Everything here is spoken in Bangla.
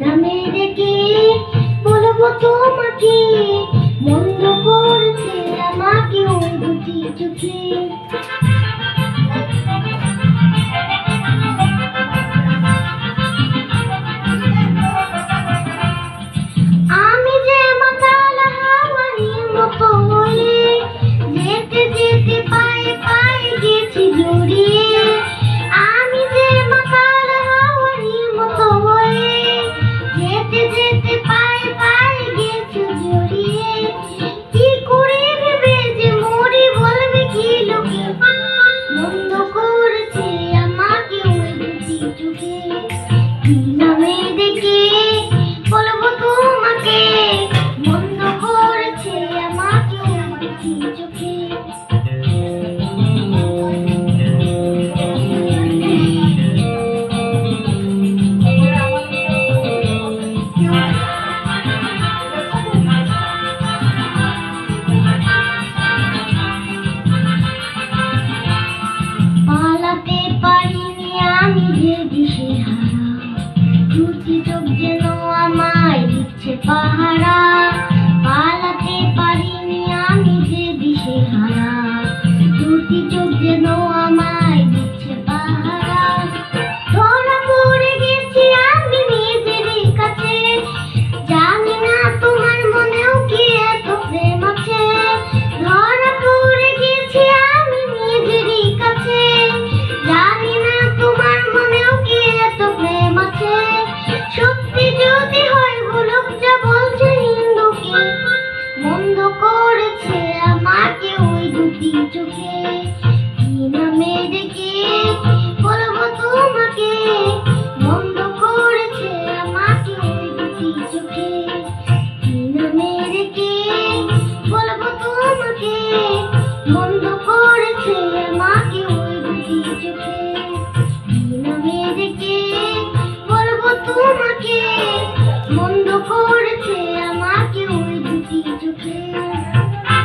নামে ডেকে বলব তোমাকে মন্দ করেছে আমাকে দুটি চোখে। হাসি চোখে পালাতে পারিনি আমি যে দিশে হারা চোখে কি নামে দেখি